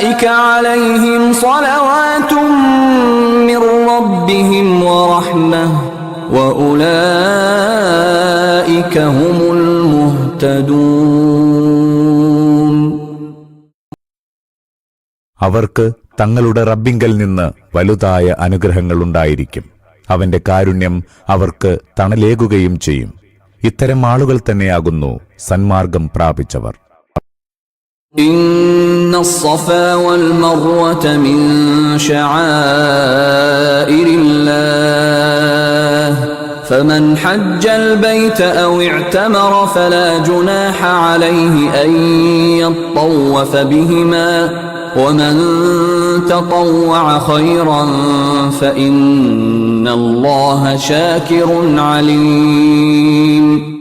أولئك عليهم صلوات من ربهم ورحمة وأولئك هم المهتدون അവർക്ക് തങ്ങളുടെ റബ്ബിങ്കൽ നിന്ന് വലുതായ അനുഗ്രഹങ്ങളുണ്ടായിരിക്കും അവന്റെ കാരുണ്യം അവർക്ക് തണലേകുകയും ചെയ്യും ഇത്തരം ആളുകൾ തന്നെയാകുന്നു സന്മാർഗം പ്രാപിച്ചവർ إن الصفا والمروة من شعائر الله. فمن حج البيت أو اعتمر فلا جناح عليه أن يطوف بهما. ومن تطوع خيرا فإن الله شاكر عليم.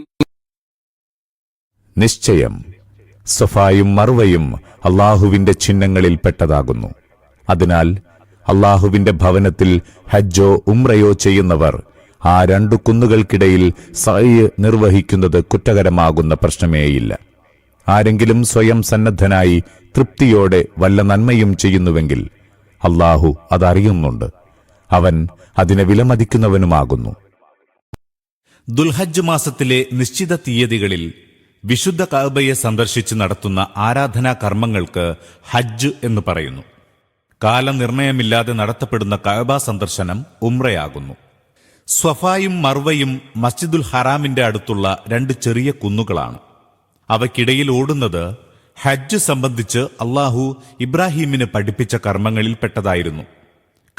نشتيم സൊഫായും മർവയും അള്ളാഹുവിന്റെ ചിഹ്നങ്ങളിൽ പെട്ടതാകുന്നു. അതിനാൽ അള്ളാഹുവിന്റെ ഭവനത്തിൽ ഹജ്ജോ ഉംറയോ ചെയ്യുന്നവർ ആ രണ്ടു കുന്നുകൾക്കിടയിൽ സയ്യ് നിർവഹിക്കുന്നത് കുറ്റകരമാകുന്ന പ്രശ്നമേയില്ല. ആരെങ്കിലും സ്വയം സന്നദ്ധനായി തൃപ്തിയോടെ വല്ല നന്മയും ചെയ്യുന്നുവെങ്കിൽ അള്ളാഹു അതറിയുന്നുണ്ട്. അവൻ അതിനെ വിലമതിക്കുന്നവനുമാകുന്നു. ദുൽഹജ്ജ് മാസത്തിലെ നിശ്ചിത തീയതികളിൽ വിശുദ്ധ കാബയെ സന്ദർശിച്ച് നടത്തുന്ന ആരാധനാ കർമ്മങ്ങൾക്ക് ഹജ്ജ് എന്ന് പറയുന്നു. കാലനിർണയമില്ലാതെ നടത്തപ്പെടുന്ന കഅബ സന്ദർശനം ഉംറയാകുന്നു. സ്വഫായും മർവയും മസ്ജിദുൽ ഹറാമിന്റെ അടുത്തുള്ള രണ്ട് ചെറിയ കുന്നുകളാണ്. അവയ്ക്കിടയിൽ ഓടുന്നത് ഹജ്ജ് സംബന്ധിച്ച് അള്ളാഹു ഇബ്രാഹീമിന് പഠിപ്പിച്ച കർമ്മങ്ങളിൽപ്പെട്ടതായിരുന്നു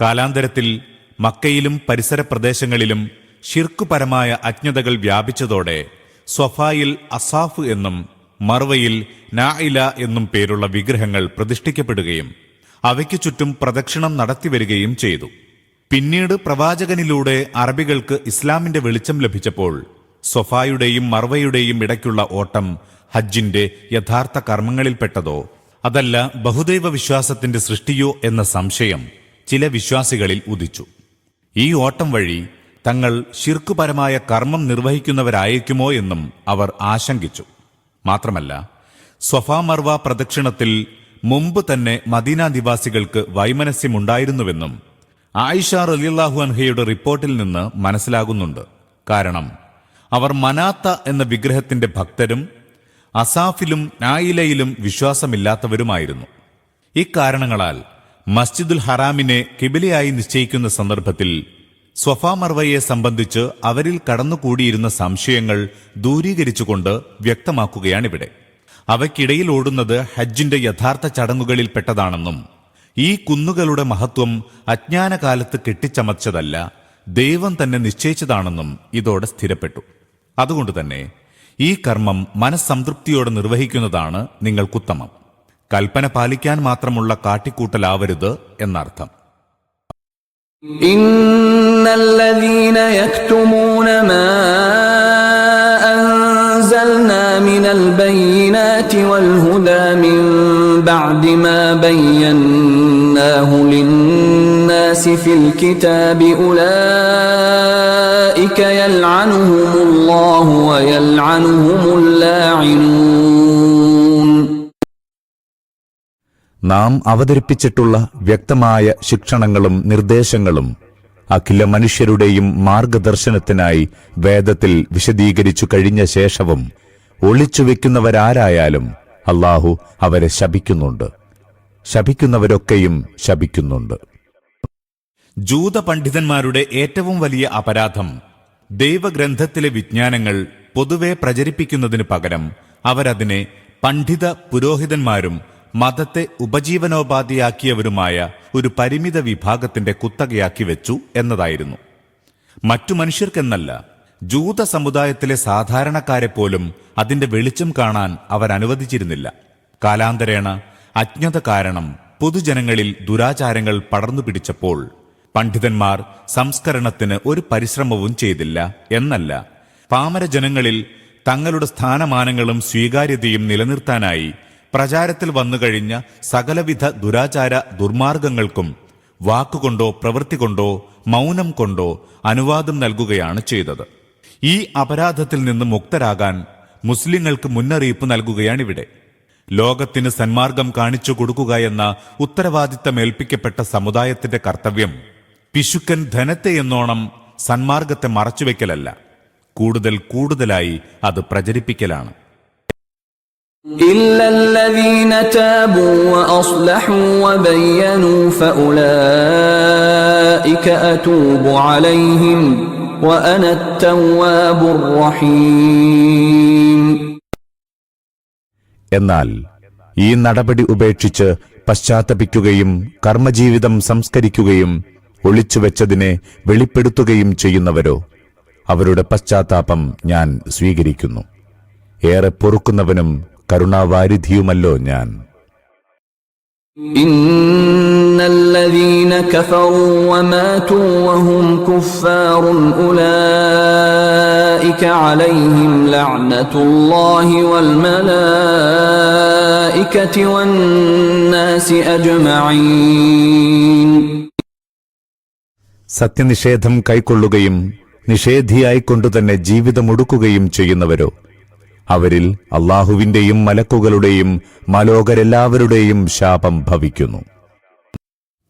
കാലാന്തരത്തിൽ മക്കയിലും പരിസര പ്രദേശങ്ങളിലും ഷിർക്കുപരമായ അജ്ഞതകൾ വ്യാപിച്ചതോടെ സ്വഫായിൽ അസാഫ് എന്നും മർവയിൽ നായില എന്നും പേരുള്ള വിഗ്രഹങ്ങൾ പ്രതിഷ്ഠിക്കപ്പെടുകയും അവയ്ക്ക് ചുറ്റും പ്രദക്ഷിണം നടത്തിവരികയും ചെയ്തു. പിന്നീട് പ്രവാചകനിലൂടെ അറബികൾക്ക് ഇസ്ലാമിന്റെ വെളിച്ചം ലഭിച്ചപ്പോൾ സൊഫായുടെയും മർവയുടെയും ഇടയ്ക്കുള്ള ഓട്ടം ഹജ്ജിന്റെ യഥാർത്ഥ കർമ്മങ്ങളിൽപ്പെട്ടതോ അതല്ല ബഹുദൈവ വിശ്വാസത്തിന്റെ സൃഷ്ടിയോ എന്ന സംശയം ചില വിശ്വാസികളിൽ ഉദിച്ചു. ഈ ഓട്ടം വഴി തങ്ങൾ ശിർക്കുപരമായ കർമ്മം നിർവഹിക്കുന്നവരായേക്കുമോ എന്നും അവർ ആശങ്കിച്ചു. മാത്രമല്ല സ്വഫാ മർവ പ്രദക്ഷിണത്തിൽ മുമ്പ് തന്നെ മദീന നിവാസികൾക്ക് വൈമനസ്യമുണ്ടായിരുന്നുവെന്നും ആയിഷ റലിയല്ലാഹു അൻഹയുടെ റിപ്പോർട്ടിൽ നിന്ന് മനസ്സിലാകുന്നുണ്ട്. കാരണം അവർ മനാത്ത എന്ന വിഗ്രഹത്തിന്റെ ഭക്തരും അസാഫിലും നായിലയിലും വിശ്വാസമില്ലാത്തവരുമായിരുന്നു. ഇക്കാരണങ്ങളാൽ മസ്ജിദുൽ ഹറാമിനെ കിബിലയായി നിശ്ചയിക്കുന്ന സന്ദർഭത്തിൽ സ്വഫാ മർവയെ സംബന്ധിച്ച് അവരിൽ കടന്നുകൂടിയിരുന്ന സംശയങ്ങൾ ദൂരീകരിച്ചുകൊണ്ട് വ്യക്തമാക്കുകയാണിവിടെ. അവയ്ക്കിടയിൽ ഓടുന്നത് ഹജ്ജിന്റെ യഥാർത്ഥ ചടങ്ങുകളിൽ പെട്ടതാണെന്നും ഈ കുന്നുകളുടെ മഹത്വം അജ്ഞാനകാലത്ത് കെട്ടിച്ചമച്ചതല്ല ദൈവം തന്നെ നിശ്ചയിച്ചതാണെന്നും ഇതോടെ സ്ഥിരപ്പെട്ടു. അതുകൊണ്ട് തന്നെ ഈ കർമ്മം മനസ്സംതൃപ്തിയോടെ നിർവഹിക്കുന്നതാണ് നിങ്ങൾക്കുത്തമം. കൽപ്പന പാലിക്കാൻ മാത്രമുള്ള കാട്ടിക്കൂട്ടലാവരുത് എന്നർത്ഥം. إن الذين يكتمون ما أنزلنا من البينات والهدى من بعد ما بيناه للناس في الكتاب أولئك يلعنهم الله ويلعنهم اللاعنون നാം അവതരിപ്പിച്ചിട്ടുള്ള വ്യക്തമായ ശിക്ഷണങ്ങളും നിർദ്ദേശങ്ങളും അഖില മനുഷ്യരുടെയും മാർഗദർശനത്തിനായി വേദത്തിൽ വിശദീകരിച്ചു കഴിഞ്ഞ ശേഷവും ഒളിച്ചുവെക്കുന്നവരാരായാലും അള്ളാഹു അവരെ ശപിക്കുന്നുണ്ട്. ശപിക്കുന്നവരൊക്കെയും ശപിക്കുന്നുണ്ട്. ജൂത പണ്ഡിതന്മാരുടെ ഏറ്റവും വലിയ അപരാധം ദൈവഗ്രന്ഥത്തിലെ വിജ്ഞാനങ്ങൾ പൊതുവെ പ്രചരിപ്പിക്കുന്നതിന് പകരം അവരതിനെ പണ്ഡിത പുരോഹിതന്മാരും മതത്തെ ഉപജീവനോപാധിയാക്കിയവരുമായ ഒരു പരിമിത വിഭാഗത്തിന്റെ കുത്തകയാക്കി വെച്ചു എന്നതായിരുന്നു. മറ്റു മനുഷ്യർക്കെന്നല്ല ജൂത സമുദായത്തിലെ സാധാരണക്കാരെ പോലും അതിന്റെ വെളിച്ചം കാണാൻ അവർ അനുവദിച്ചിരുന്നില്ല. കാലാന്തരേണ അജ്ഞത കാരണം പൊതുജനങ്ങളിൽ ദുരാചാരങ്ങൾ പടർന്നു പിടിച്ചപ്പോൾ പണ്ഡിതന്മാർ സംസ്കരണത്തിന് ഒരു പരിശ്രമവും ചെയ്തില്ല എന്നല്ല. പാമര ജനങ്ങളിൽ തങ്ങളുടെ സ്ഥാനമാനങ്ങളും സ്വീകാര്യതയും നിലനിർത്താനായി പ്രചാരത്തിൽ വന്നുകഴിഞ്ഞ സകലവിധ ദുരാചാര ദുർമാർഗങ്ങൾക്കും വാക്കുകൊണ്ടോ പ്രവൃത്തി കൊണ്ടോ മൗനം കൊണ്ടോ അനുവാദം നൽകുകയാണ് ചെയ്തത്. ഈ അപരാധത്തിൽ നിന്ന് മുക്തരാകാൻ മുസ്ലിങ്ങൾക്ക് മുന്നറിയിപ്പ് നൽകുകയാണിവിടെ. ലോകത്തിന് സന്മാർഗം കാണിച്ചു കൊടുക്കുക എന്ന ഉത്തരവാദിത്തമേൽപ്പിക്കപ്പെട്ട സമുദായത്തിന്റെ കർത്തവ്യം പിശുക്കൻ ധനത്തെ എന്നോണം സന്മാർഗത്തെ മറച്ചുവെക്കലല്ല. കൂടുതൽ കൂടുതലായി അത് പ്രചരിപ്പിക്കലാണ്. إلا الذين تابوا وأصلحوا وبينوا فأولئك أتوب عليهم وأنا التواب الرحيم എന്നാൽ ഈ നടപടി ഉപേക്ഷിച്ച് പശ്ചാത്തപിക്കുകയും കർമ്മജീവിതം സംസ്കരിക്കുകയും ഒളിച്ചുവെച്ചതിനെ വെളിപ്പെടുത്തുകയും ചെയ്യുന്നവരോ അവരുടെ പശ്ചാത്താപം ഞാൻ സ്വീകരിക്കുന്നു ഏറെ പൊറുക്കുന്നവനും കരുണാവാരിധിയുമല്ലോ ഞാൻ إن الذين كفروا وماتوا وهم كفار أولئك عليهم لعنة الله والملائكة والناس أجمعين സത്യനിഷേധം കൈക്കൊള്ളുകയും നിഷേധിയായിക്കൊണ്ടുതന്നെ ജീവിതമൊടുക്കുകയും ചെയ്യുന്നവരോ അവരിൽ അള്ളാഹുവിന്റെയും മലക്കുകളുടെയും മലോകരെല്ലാവരുടെയും ശാപം ഭവിക്കുന്നു.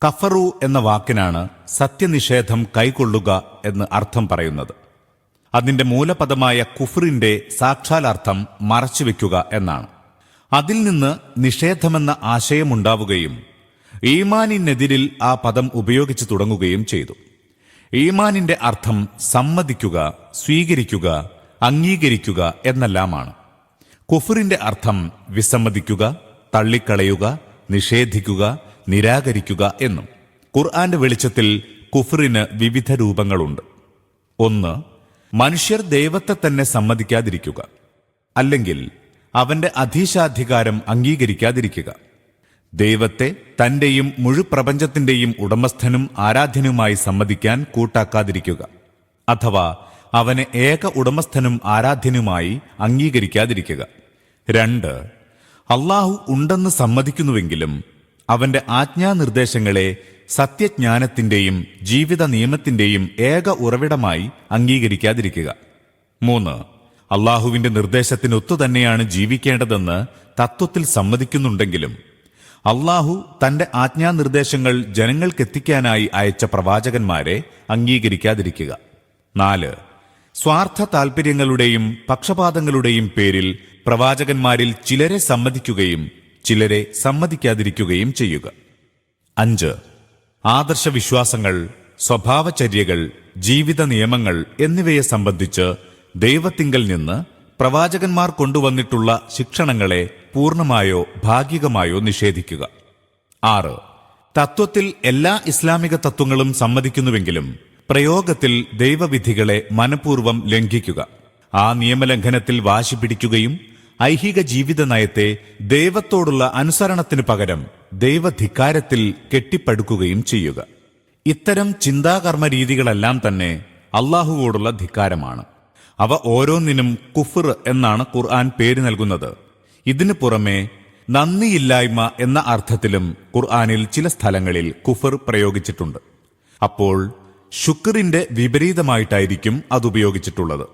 കഫറു എന്ന വാക്കിനാണ് സത്യനിഷേധം കൈക്കൊള്ളുക എന്ന് അർത്ഥം പറയുന്നത്. അതിന്റെ മൂലപദമായ കുഫറിന്റെ സാക്ഷാലർത്ഥം മറച്ചുവെക്കുക എന്നാണ്. അതിൽ നിന്ന് നിഷേധമെന്ന ആശയമുണ്ടാവുകയും ഈമാനിനെതിരിൽ ആ പദം ഉപയോഗിച്ചു തുടങ്ങുകയും ചെയ്തു. ഈമാനിന്റെ അർത്ഥം സമ്മതിക്കുക സ്വീകരിക്കുക അംഗീകരിക്കുക എന്നെല്ലാമാണ്. കുഫറിന്റെ അർത്ഥം വിസമ്മതിക്കുക തള്ളിക്കളയുക നിഷേധിക്കുക നിരാകരിക്കുക എന്നും. ഖുർആന്റെ വെളിച്ചത്തിൽ കുഫറിന് വിവിധ രൂപങ്ങളുണ്ട്. ഒന്ന് മനുഷ്യർ ദൈവത്തെ തന്നെ സമ്മതിക്കാതിരിക്കുക. അല്ലെങ്കിൽ അവന്റെ അധീശാധികാരം അംഗീകരിക്കാതിരിക്കുക. ദൈവത്തെ തന്റെയും മുഴുപ്രപഞ്ചത്തിന്റെയും ഉടമസ്ഥനും ആരാധ്യനുമായി സമ്മതിക്കാൻ കൂട്ടാക്കാതിരിക്കുക. അഥവാ അവനെ ഏക ഉടമസ്ഥനും ആരാധ്യനുമായി അംഗീകരിക്കാതിരിക്കുക. രണ്ട് അള്ളാഹു ഉണ്ടെന്ന് സമ്മതിക്കുന്നുവെങ്കിലും അവന്റെ ആജ്ഞാനിർദ്ദേശങ്ങളെ സത്യജ്ഞാനത്തിന്റെയും ജീവിത നിയമത്തിന്റെയും ഏക ഉറവിടമായി അംഗീകരിക്കാതിരിക്കുക. മൂന്ന് അള്ളാഹുവിന്റെ നിർദ്ദേശത്തിനൊത്തു തന്നെയാണ് ജീവിക്കേണ്ടതെന്ന് തത്വത്തിൽ സമ്മതിക്കുന്നുണ്ടെങ്കിലും അള്ളാഹു തന്റെ ആജ്ഞാനിർദ്ദേശങ്ങൾ ജനങ്ങൾക്കെത്തിക്കാനായി അയച്ച പ്രവാചകന്മാരെ അംഗീകരിക്കാതിരിക്കുക. നാല് സ്വാർത്ഥ താൽപര്യങ്ങളുടെയും പക്ഷപാതങ്ങളുടെയും പേരിൽ പ്രവാചകന്മാരിൽ ചിലരെ സമ്മതിക്കുകയും ചിലരെ സമ്മതിക്കാതിരിക്കുകയും ചെയ്യുക. അഞ്ച്. ആദർശ വിശ്വാസങ്ങൾ സ്വഭാവചര്യകൾ ജീവിത നിയമങ്ങൾ എന്നിവയെ സംബന്ധിച്ച് ദൈവത്തിങ്കൽ നിന്ന് പ്രവാചകന്മാർ കൊണ്ടുവന്നിട്ടുള്ള ശിക്ഷണങ്ങളെ പൂർണമായോ ഭാഗികമായോ നിഷേധിക്കുക. ആറ്. തത്വത്തിൽ എല്ലാ ഇസ്ലാമിക തത്വങ്ങളും സമ്മതിക്കുന്നുവെങ്കിലും പ്രയോഗത്തിൽ ദൈവവിധികളെ മനഃപൂർവം ലംഘിക്കുക. ആ നിയമലംഘനത്തിൽ വാശി പിടിക്കുകയും ഐഹിക ജീവിത നയത്തെ ദൈവത്തോടുള്ള അനുസരണത്തിന് പകരം ദൈവധിക്കാരത്തിൽ കെട്ടിപ്പടുക്കുകയും ചെയ്യുക. ഇത്തരം ചിന്താകർമ്മ രീതികളെല്ലാം തന്നെ അള്ളാഹുവോടുള്ള ധിക്കാരമാണ്. അവ ഓരോന്നിനും കുഫർ എന്നാണ് ഖുർആൻ പേര് നൽകുന്നത്. ഇതിനു പുറമെ നന്ദിയില്ലായ്മ എന്ന അർത്ഥത്തിലും ഖുർആനിൽ ചില സ്ഥലങ്ങളിൽ കുഫർ പ്രയോഗിച്ചിട്ടുണ്ട്. അപ്പോൾ ശുക്രിന്റെ വിപരീതമായിട്ടായിരിക്കും അത് ഉപയോഗിച്ചിട്ടുള്ളത്.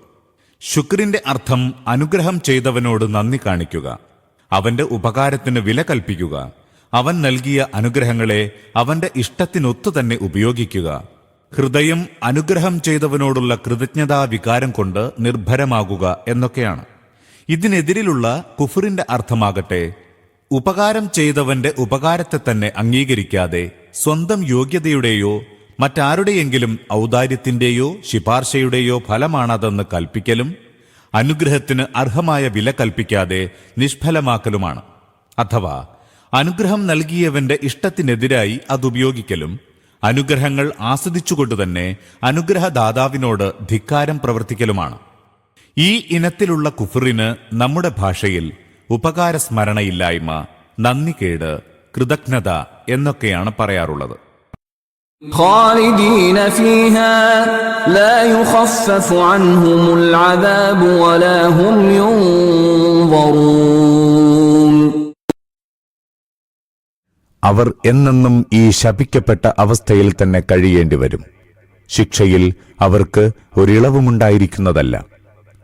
ശുക്രിന്റെ അർത്ഥം അനുഗ്രഹം ചെയ്തവനോട് നന്ദി കാണിക്കുക. അവന്റെ ഉപകാരത്തിന് വില കൽപ്പിക്കുക. അവൻ നൽകിയ അനുഗ്രഹങ്ങളെ അവന്റെ ഇഷ്ടത്തിനൊത്തു തന്നെ ഉപയോഗിക്കുക. ഹൃദയം അനുഗ്രഹം ചെയ്തവനോടുള്ള കൃതജ്ഞതാ വികാരം കൊണ്ട് നിർഭരമാകുക എന്നൊക്കെയാണ്. ഇതിനെതിരിലുള്ള കുഫറിന്റെ അർത്ഥമാകട്ടെ ഉപകാരം ചെയ്തവന്റെ ഉപകാരത്തെ തന്നെ അംഗീകരിക്കാതെ സ്വന്തം യോഗ്യതയുടെയോ മറ്റാരുടെയെങ്കിലും ഔദാര്യത്തിന്റെയോ ശിപാർശയുടെയോ ഫലമാണതെന്ന് കൽപ്പിക്കലും അനുഗ്രഹത്തിന് അർഹമായ വില കൽപ്പിക്കാതെ നിഷ്ഫലമാക്കലുമാണ്. അഥവാ അനുഗ്രഹം നൽകിയവന്റെ ഇഷ്ടത്തിനെതിരായി അതുപയോഗിക്കലും അനുഗ്രഹങ്ങൾ ആസ്വദിച്ചുകൊണ്ട് തന്നെ അനുഗ്രഹദാതാവിനോട് ധിക്കാരം പ്രവർത്തിക്കലുമാണ്. ഈ ഇനത്തിലുള്ള കുഫറിന് നമ്മുടെ ഭാഷയിൽ ഉപകാരസ്മരണയില്ലായ്മ നന്ദികേട് കൃതജ്ഞത എന്നൊക്കെയാണ് പറയാറുള്ളത്. خالدين فيها لا يخفف عنهم العذاب ولا هم ينظرون അവർ എന്നെന്നും ഈ ശപിക്കപ്പെട്ട അവസ്ഥയിൽ തന്നെ കഴിയേണ്ടി വരും ശിക്ഷയിൽ അവർക്ക് ഒരിളവുമുണ്ടായിരിക്കുന്നതല്ല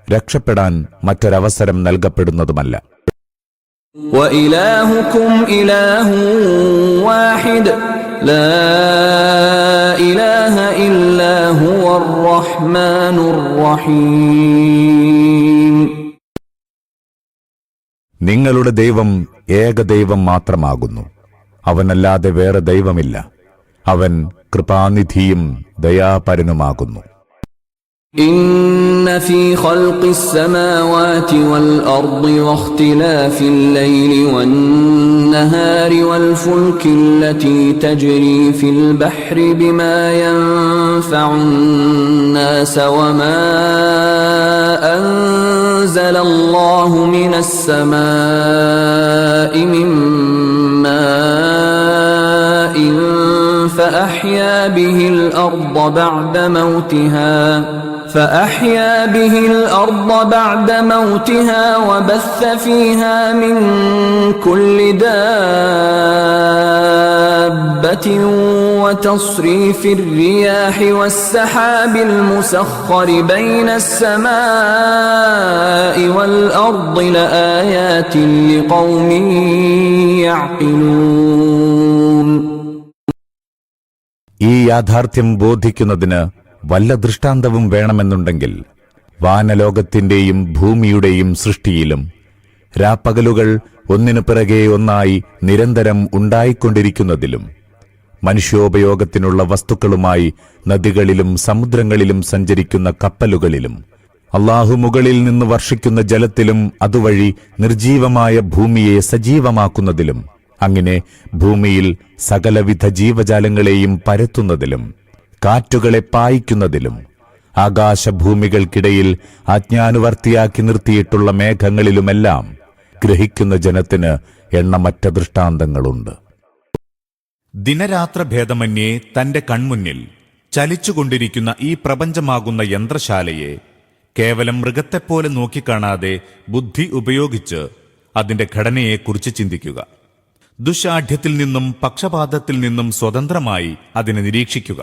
രക്ഷപ്പെടാൻ മറ്റൊരവസരം നൽകപ്പെടുന്നതുമല്ല وإلهكم إله واحد لا إله إلا هو الرحمن الرحيم നിങ്ങളുടെ ദൈവം ഏകദൈവം മാത്രമാകുന്നു അവനല്ലാതെ വേറെ ദൈവമില്ല അവൻ കൃപാനിധിയും ദയാപരനുമാകുന്നു إن في خلق السماوات والأرض واختلاف الليل والنهار والفلك التي تجري في البحر بما ينفع الناس وما أنزل الله من السماء من ماء فأحيا به الأرض بعد موتها فأحيا به الأرض بعد موتها وبث فيها من كل دابة وتصريف الرياح والسحاب المسخر بين السماء والأرض لآيات لقوم يعقلون ഈ യാഥാർത്ഥ്യം ബോധിക്കുന്നതിന് വല്ല ദൃഷ്ടാന്തവും വേണമെന്നുണ്ടെങ്കിൽ വാനലോകത്തിന്റെയും ഭൂമിയുടെയും സൃഷ്ടിയിലും രാപ്പകലുകൾ ഒന്നിനു പിറകെ ഒന്നായി നിരന്തരം ഉണ്ടായിക്കൊണ്ടിരിക്കുന്നതിലും മനുഷ്യോപയോഗത്തിനുള്ള വസ്തുക്കളുമായി നദികളിലും സമുദ്രങ്ങളിലും സഞ്ചരിക്കുന്ന കപ്പലുകളിലും അള്ളാഹു മുകളിൽ നിന്ന് വർഷിക്കുന്ന ജലത്തിലും അതുവഴി നിർജീവമായ ഭൂമിയെ സജീവമാക്കുന്നതിലും അങ്ങനെ ഭൂമിയിൽ സകലവിധ ജീവജാലങ്ങളെയും പരത്തുന്നതിലും. കാറ്റുകളെ പായിക്കുന്നതിലും ആകാശഭൂമികൾക്കിടയിൽ അജ്ഞാനുവർത്തിയാക്കി നിർത്തിയിട്ടുള്ള മേഘങ്ങളിലുമെല്ലാം ഗ്രഹിക്കുന്ന ജനത്തിന് എണ്ണമറ്റ ദൃഷ്ടാന്തങ്ങളുണ്ട്. ദിനരാത്ര ഭേദമന്യേ തന്റെ കൺമുന്നിൽ ചലിച്ചുകൊണ്ടിരിക്കുന്ന ഈ പ്രപഞ്ചമാകുന്ന യന്ത്രശാലയെ കേവലം മൃഗത്തെപ്പോലെ നോക്കിക്കാണാതെ ബുദ്ധി ഉപയോഗിച്ച് അതിന്റെ ഘടനയെക്കുറിച്ച് ചിന്തിക്കുക. ദുശാഠ്യത്തിൽ നിന്നും പക്ഷപാതത്തിൽ നിന്നും സ്വതന്ത്രമായി അതിനെ നിരീക്ഷിക്കുക.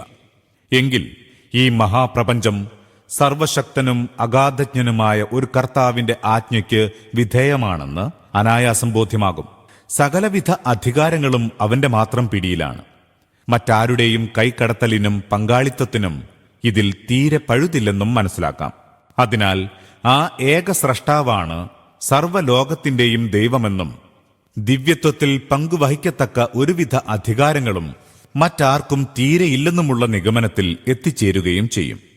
എങ്കിൽ ഈ മഹാപ്രപഞ്ചം സർവശക്തനും അഗാധജ്ഞനുമായ ഒരു കർത്താവിന്റെ ആജ്ഞയ്ക്ക് വിധേയമാണെന്ന് അനായാസം ബോധ്യമാകും. സകലവിധ അധികാരങ്ങളും അവന്റെ മാത്രം പിടിയിലാണ്. മറ്റാരുടെയും കൈക്കടത്തലിനും പങ്കാളിത്തത്തിനും ഇതിൽ തീരെ പഴുതില്ലെന്നും മനസ്സിലാക്കാം. അതിനാൽ ആ ഏക സ്രഷ്ടാവാണ് സർവലോകത്തിന്റെയും ദൈവമെന്നും ദിവ്യത്വത്തിൽ പങ്കുവഹിക്കത്തക്ക ഒരുവിധ അധികാരങ്ങളും മറ്റാർക്കും തീരെയില്ലെന്നുമുള്ള നിഗമനത്തിൽ എത്തിച്ചേരുകയും ചെയ്യും.